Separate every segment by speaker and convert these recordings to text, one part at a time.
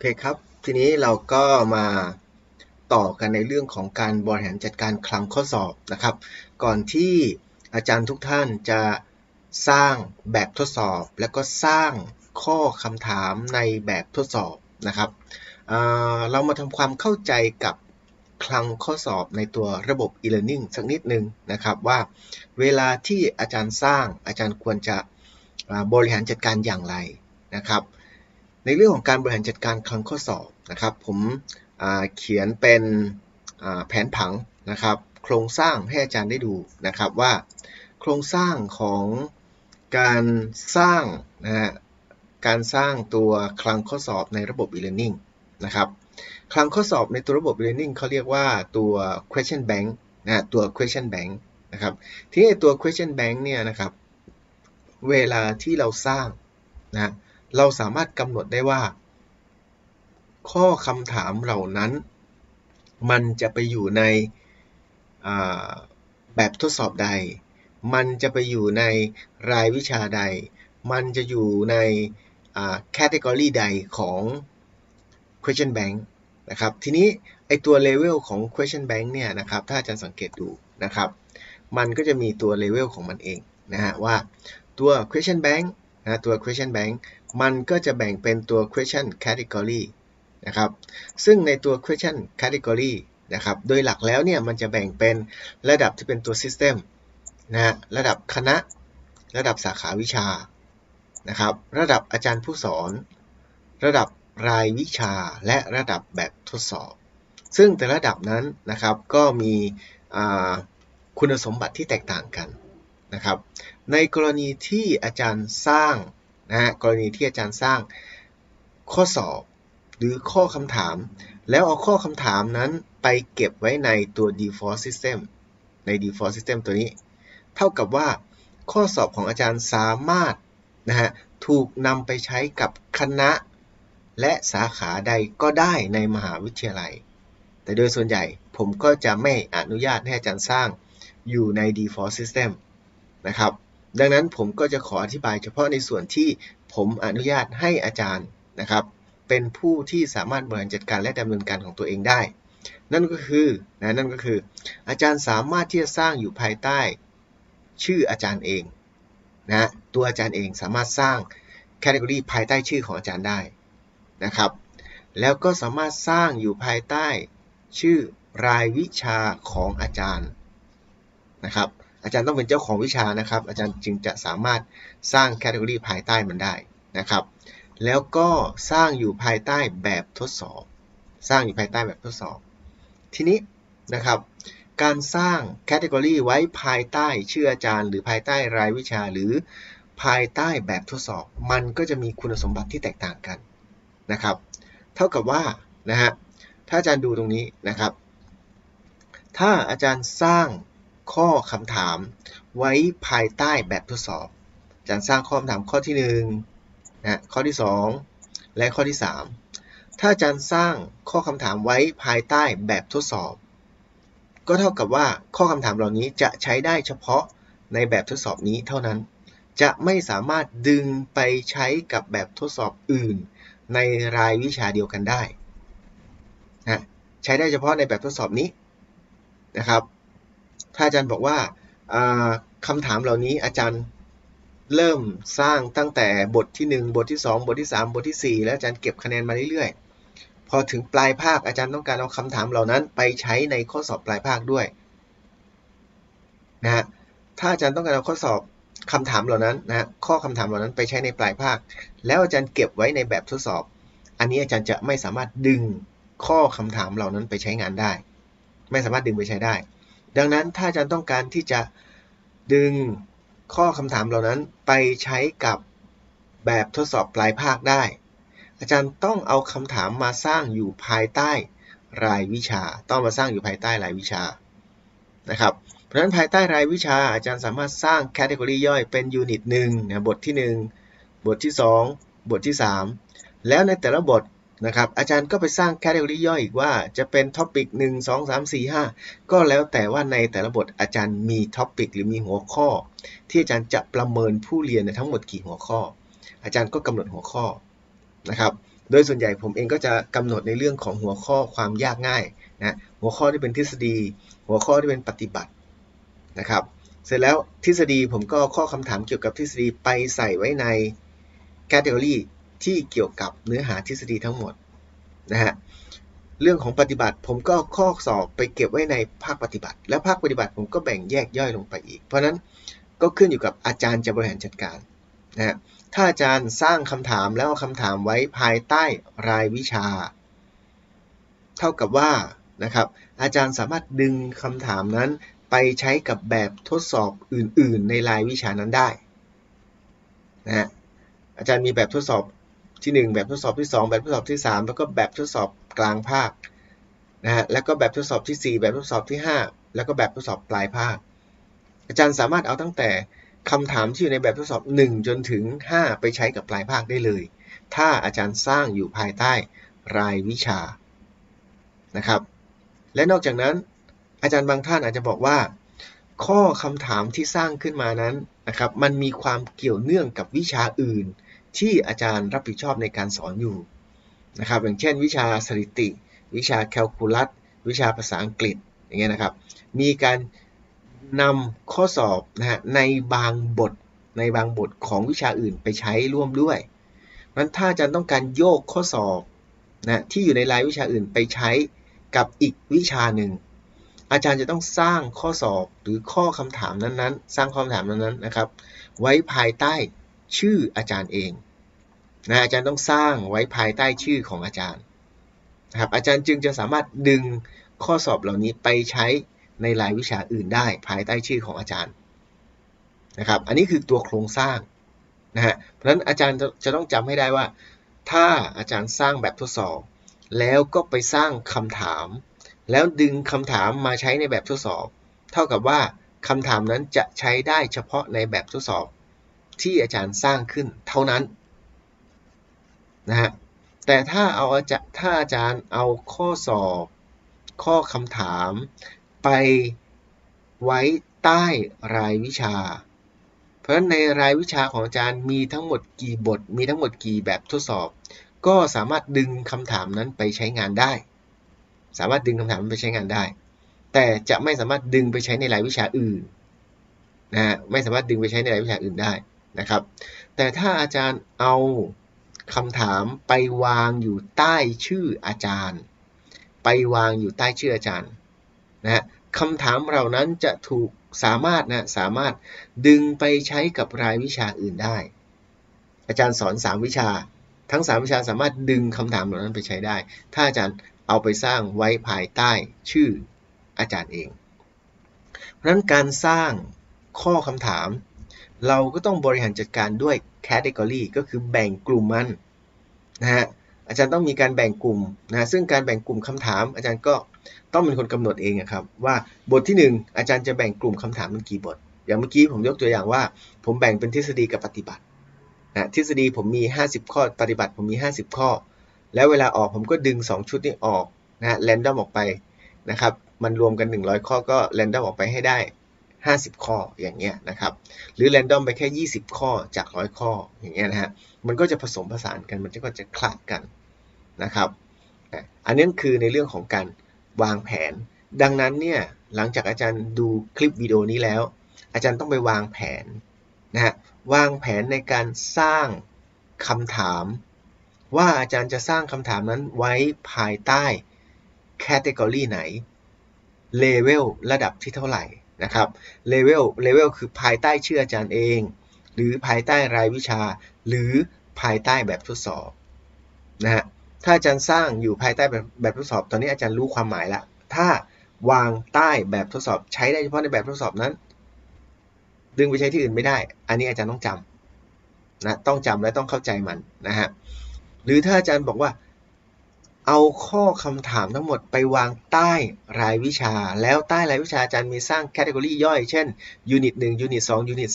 Speaker 1: อเคครับ ทีนี้เราก็มาต่อกันในเรื่องของการบริหารจัดการคลังข้อสอบนะครับ ก่อนที่อาจารย์ทุกท่านจะสร้างแบบทดสอบ แล้วก็สร้างข้อคำถามในแบบทดสอบนะครับเเรามาทำความเข้าใจกับคลังข้อสอบในตัวระบบ e-learning สักนิดนึงนะครับว่าเวลาที่อาจารย์สร้างอาจารย์ควรจะบริหารจัดการอย่างไรนะครับ ในเรื่องของการบริหารจัดการคลังข้อสอบนะครับ ผมเขียนเป็นแผนผังนะครับ โครงสร้างให้อาจารย์ได้ดูนะครับว่า โครงสร้างของการสร้างนะฮะการสร้างตัวคลังข้อสอบในระบบ e-learning นะครับคลังข้อสอบในตัวระบบ e-learning เขาเรียกว่าตัว question bank นะตัว question bank นะครับที่ตัว question bank เนี่ยนะครับ เวลาที่เราสร้างนะ เราสามารถกำหนดได้ว่า ข้อคำถามเหล่านั้น มันจะไปอยู่ในแบบทดสอบใด มันจะไปอยู่ในรายวิชาใด มันจะอยู่ในแคตตากรีใดของ question bank นะครับ ทีนี้ไอตัวเลเวลของ question bank เนี่ยนะครับ ถ้าอาจารย์สังเกตดูนะครับ มันก็จะมีตัวเลเวลของมันเองนะฮะว่าตัว question bank นะตัว question bank มันก็จะแบ่งเป็นตัว question category นะครับซึ่งในตัว question category นะครับโดยหลักแล้วเนี่ยมันจะแบ่งเป็นระดับที่เป็นตัว system นะระดับคณะ ระดับสาขาวิชานะครับระดับอาจารย์ผู้สอน ระดับรายวิชาและระดับแบบทดสอบ ซึ่งแต่ระดับนั้นนะครับก็มีคุณสมบัติที่แตกต่างกันนะครับในกรณีที่อาจารย์สร้าง นะฮะกรณีที่อาจารย์สร้างข้อสอบหรือข้อคำถาม แล้วเอาข้อคำถามนั้นไปเก็บไว้ในตัว default system ใน default system ตัวนี้ เท่ากับว่าข้อสอบของอาจารย์สามารถนะฮะถูกนำไปใช้กับคณะ และสาขาใดก็ได้ในมหาวิทยาลัย แต่โดยส่วนใหญ่ผมก็จะไม่อนุญาตให้อาจารย์สร้างอยู่ใน default system นะครับ ดังนั้นผมก็จะขออธิบายเฉพาะในส่วนที่ผมอนุญาตให้อาจารย์นะครับ เป็นผู้ที่สามารถบริหารจัดการและดำเนินการของตัวเองได้ นั่นก็คือนะนั่นก็คือ อาจารย์สามารถที่จะสร้างอยู่ภายใต้ ชื่ออาจารย์เองนะตัวอาจารย์เองสามารถสร้างแคตตากรีภายใต้ชื่อของอาจารย์ได้นะครับ แล้วก็สามารถสร้างอยู่ภายใต้ชื่อรายวิชาของอาจารย์นะครับ อาจารย์ต้องเป็นเจ้าของวิชานะครับ อาจารย์จึงจะสามารถสร้างแคตตากรีภายใต้มันได้นะครับ แล้วก็สร้างอยู่ภายใต้แบบทดสอบ สร้างอยู่ภายใต้แบบทดสอบ ทีนี้นะครับ การสร้างแคตตากรีไว้ภายใต้ชื่ออาจารย์ หรือภายใต้รายวิชาหรือภายใต้แบบทดสอบ มันก็จะมีคุณสมบัติที่แตกต่างกันนะครับ เท่ากับว่านะฮะถ้าอาจารย์ดูตรงนี้นะครับ ถ้าอาจารย์สร้าง ข้อคำถามไว้ภายใต้แบบทดสอบอาจารย์สร้างข้อคำถามข้อที่1นะข้อที่ 2 และข้อที่ 3 ถ้าอาจารย์สร้างข้อคำถามไว้ภายใต้แบบทดสอบ ก็เท่ากับว่าข้อคำถามเหล่านี้จะใช้ได้เฉพาะในแบบทดสอบนี้เท่านั้น จะไม่สามารถดึงไปใช้กับแบบทดสอบอื่น ในรายวิชาเดียวกันได้นะใช้ได้เฉพาะในแบบทดสอบนี้นะครับ ถ้าอาจารย์บอกว่าคำถามเหล่านี้อาจารย์เริ่มสร้างตั้งแต่บทที่ 1 บทที่ 2 บทที่ 3 บทที่ 4 แล้วอาจารย์เก็บคะแนนมาเรื่อยๆ พอถึงปลายภาคอาจารย์ต้องการเอาคำถามเหล่านั้น ไปใช้ในข้อสอบปลายภาคด้วยนะฮะถ้าอาจารย์ต้องการเอาข้อสอบคำถามเหล่านั้นนะข้อคำถามเหล่านั้นไปใช้ในปลายภาค แล้วอาจารย์เก็บไว้ในแบบทดสอบ อันนี้อาจารย์จะไม่สามารถดึงข้อคำถามเหล่านั้นไปใช้งานได้ ไม่สามารถดึงไปใช้ได้ ดังนั้นถ้าอาจารย์ต้องการที่จะดึงข้อคำถามเหล่านั้นไปใช้กับแบบทดสอบปลายภาคได้ อาจารย์ต้องเอาคำถามมาสร้างอยู่ภายใต้รายวิชา ต้องมาสร้างอยู่ภายใต้รายวิชานะครับ เพราะฉะนั้นภายใต้รายวิชาอาจารย์สามารถสร้างแคตตากรีย่อยเป็นยูนิตหนึ่งนะบทที่ 1 บทที่ 2 บทที่ 3 แล้วในแต่ละบท นะครับอาจารย์ก็ไปสร้างแคตตากรีย่อยอีกว่าจะเป็นท็อปิก1 2 3 4 5ก็แล้วแต่ว่าในแต่ละบทอาจารย์มีท็อปิกหรือมีหัวข้อ ที่อาจารย์จะประเมินผู้เรียนในทั้งหมดกี่หัวข้อ อาจารย์ก็กำหนดหัวข้อนะครับโดยส่วนใหญ่ผมเองก็จะกำหนดในเรื่องของหัวข้อความยากง่ายนะหัวข้อที่เป็นทฤษฎี หัวข้อที่เป็นปฏิบัตินะครับเสร็จแล้วทฤษฎีผมก็ข้อคำถามเกี่ยวกับทฤษฎีไปใส่ไว้ในแคตตา o r y ที่เกี่ยวกับเนื้อหาทฤษฎีทั้งหมดนะฮะเรื่องของปฏิบัติผมก็ข้อสอบไปเก็บไว้ในภาคปฏิบัติ แล้วภาคปฏิบัติผมก็แบ่งแยกย่อยลงไปอีก เพราะฉะนั้นก็ขึ้นอยู่กับอาจารย์จะบริหารจัดการนะฮะถ้าอาจารย์สร้างคำถามแล้วเอาคำถามไว้ภายใต้รายวิชา เท่ากับว่านะครับอาจารย์สามารถดึงคำถามนั้นไปใช้กับแบบทดสอบอื่น ๆ ในรายวิชานั้นได้นะฮะอาจารย์มีแบบทดสอบ ที่ 1 แบบทดสอบที่ 2 แบบทดสอบที่ 3 แล้วก็แบบทดสอบกลางภาคนะฮะแล้วก็แบบทดสอบที่ 4 แบบทดสอบที่ 5 แล้วก็แบบทดสอบปลายภาค อาจารย์สามารถเอาตั้งแต่คำถามที่อยู่ในแบบทดสอบ 1 จนถึง 5 ไปใช้กับปลายภาคได้เลย ถ้าอาจารย์สร้างอยู่ภายใต้รายวิชานะครับ และนอกจากนั้น อาจารย์บางท่านอาจจะบอกว่า ข้อคำถามที่สร้างขึ้นมานั้นนะครับ มันมีความเกี่ยวเนื่องกับวิชาอื่น ที่อาจารย์รับผิดชอบในการสอนอยู่นะครับอย่างเช่น วิชาสถิติ วิชาแคลคูลัสวิชาภาษาอังกฤษอย่างเงี้ยนะครับ มีการนำข้อสอบนะฮะในบางบทในบางบทของวิชาอื่นไปใช้ร่วมด้วยมันถ้าอาจารย์ต้องการโยกข้อสอบนะที่อยู่ในรายวิชาอื่นไปใช้กับอีกวิชาหนึ่ง อาจารย์จะต้องสร้างข้อสอบหรือข้อคำถามนั้นๆ สร้างคำถามนั้นๆนะครับ ไว้ภายใต้ ชื่ออาจารย์เองนะอาจารย์ต้องสร้างไว้ภายใต้ชื่อของอาจารย์นะครับอาจารย์จึงจะสามารถดึงข้อสอบเหล่านี้ไปใช้ในรายวิชาอื่นได้ภายใต้ชื่อของอาจารย์นะครับอันนี้คือตัวโครงสร้างนะฮะเพราะฉะนั้นอาจารย์จะต้องจำให้ได้ว่า ถ้าอาจารย์สร้างแบบทดสอบ แล้วก็ไปสร้างคำถาม แล้วดึงคำถามมาใช้ในแบบทดสอบ เท่ากับว่าคำถามนั้นจะใช้ได้เฉพาะในแบบทดสอบ ที่อาจารย์สร้างขึ้นเท่านั้นนะฮะแต่ถ้าเอาอาจารย์ถ้าอาจารย์เอาข้อสอบ ข้อคำถาม ไปไว้ใต้รายวิชา เพราะฉะนั้นในรายวิชาของอาจารย์มีทั้งหมดกี่บท มีทั้งหมดกี่แบบทดสอบ ก็สามารถดึงคำถามนั้นไปใช้งานได้ สามารถดึงคำถามไปใช้งานได้ แต่จะไม่สามารถดึงไปใช้ในรายวิชาอื่นนะไม่สามารถดึงไปใช้ในรายวิชาอื่นได้ นะครับ แต่ถ้าอาจารย์เอาคำถามไปวางอยู่ใต้ชื่ออาจารย์ ไปวางอยู่ใต้ชื่ออาจารย์นะคำถามเหล่านั้นจะถูกสามารถนะสามารถดึงไปใช้กับรายวิชาอื่นได้ อาจารย์สอน 3 วิชา ทั้ง 3 วิชาสามารถดึงคำถามเหล่านั้นไปใช้ได้ ถ้าอาจารย์เอาไปสร้างไว้ภายใต้ชื่ออาจารย์เอง เพราะนั้นการสร้างข้อคำถาม เราก็ต้องบริหารจัดการด้วย category ก็คือแบ่งกลุ่มมันนะฮะอาจารย์ต้องมีการแบ่งกลุ่มนะซึ่งการแบ่งกลุ่มคำถาม อาจารย์ก็ต้องเป็นคนกำหนดเองครับว่าบทที่ 1 อาจารย์จะแบ่งกลุ่มคำถามเป็นกี่บท อย่างเมื่อกี้ผมยกตัวอย่างว่า ผมแบ่งเป็นทฤษฎีกับปฏิบัตินะทฤษฎีผมมี 50 ข้อปฏิบัติผมมี 50 ข้อ แล้วเวลาออกผมก็ดึง 2 ชุดนี้ออกนะแรนดอมออกไปนะครับมันรวมกัน 100 ข้อก็แรนดอมออกไปให้ได้ 50 ข้ออย่างเงี้ยนะครับหรือแรนดอมไปแค่ 20 ข้อจาก 100 ข้ออย่างเงี้ยนะฮะมันก็จะผสมผสานกันมันก็จะคลาดกันนะครับอันนี้คือในเรื่องของการวางแผน ดังนั้นเนี่ยหลังจากอาจารย์ดูคลิปวิดีโอนี้แล้ว อาจารย์ต้องไปวางแผนนะฮะวางแผนในการสร้างคำถาม ว่าอาจารย์จะสร้างคำถามนั้นไว้ภายใต้แคตตากรีไหนเลเวลระดับที่เท่าไหร่ นะครับเลเวลเลเวลคือภายใต้ชื่ออาจารย์เอง หรือภายใต้รายวิชา หรือภายใต้แบบทดสอบนะฮะถ้าอาจารย์สร้างอยู่ภายใต้แบบแบบทดสอบ ตอนนี้อาจารย์รู้ความหมายละถ้าวางใต้แบบทดสอบใช้ได้เฉพาะในแบบทดสอบนั้น ดึงไปใช้ที่อื่นไม่ได้ อันนี้อาจารย์ต้องจำนะต้องจำและต้องเข้าใจมันนะฮะหรือถ้าอาจารย์บอกว่า เอาข้อคำถามทั้งหมดไปวางใต้รายวิชา แล้วใต้รายวิชาอาจารย์มีสร้างแคตตากรีย่อย เช่นยูนิต1ยูนิต2ยูนิต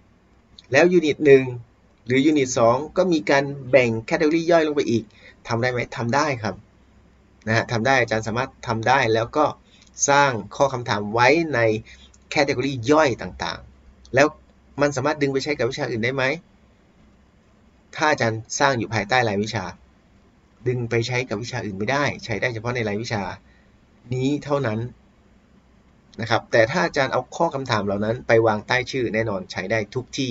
Speaker 1: 3แล้วยูนิต1หรือยูนิต2ก็มีการแบ่งแคตตากรีย่อยลงไปอีกทำได้ไหมทำได้ครับนะฮะทำได้อาจารย์สามารถทำได้แล้วก็สร้างข้อคำถามไว้ในแคตตากรีย่อยต่างๆ แล้วมันสามารถดึงไปใช้กับวิชาอื่นได้ไหม ถ้าอาจารย์สร้างอยู่ภายใต้รายวิชา ดึงไปใช้กับวิชาอื่นไม่ได้ ใช้ได้เฉพาะในรายวิชานี้เท่านั้นนะครับ แต่ถ้าอาจารย์เอาข้อคำถามเหล่านั้นไปวางใต้ชื่อแน่นอนใช้ได้ทุกที่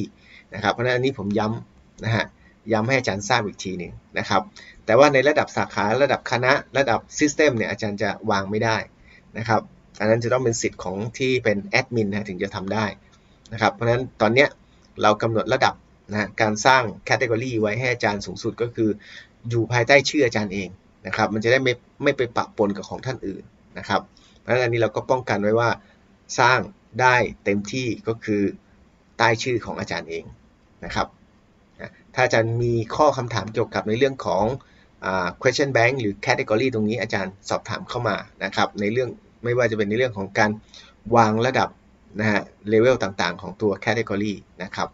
Speaker 1: นะครับ เพราะฉะนั้นอันนี้ผมย้ำนะฮะย้ำให้อาจารย์ทราบอีกทีหนึ่งนะครับ แต่ว่าในระดับสาขาระดับคณะระดับซิสเต็มเนี่ยอาจารย์จะวางไม่ได้นะครับ อันนั้นจะต้องเป็นสิทธิ์ของที่เป็นแอดมินนะถึงจะทำได้นะครับ เพราะฉะนั้นตอนเนี้ยเรากำหนดระดับนะการสร้างแคตตากรีไว้ให้อาจารย์สูงสุดก็คือ อยู่ภายใต้ชื่ออาจารย์เองนะครับ มันจะได้ไม่ไม่ไปปะปนกับของท่านอื่นนะครับ เพราะฉะนั้นอันนี้เราก็ป้องกันไว้ว่าสร้างได้เต็มที่ก็คือใต้ชื่อของอาจารย์เองนะครับถ้าอาจารย์มีข้อคำถามเกี่ยวกับในเรื่องของอ question bank หรือ category ตรงนี้อาจารย์สอบถามเข้ามานะครับ ในเรื่องไม่ว่าจะเป็นในเรื่องของการวางระดับนะฮะเลเวลต่างๆ ของตัว category นะครับ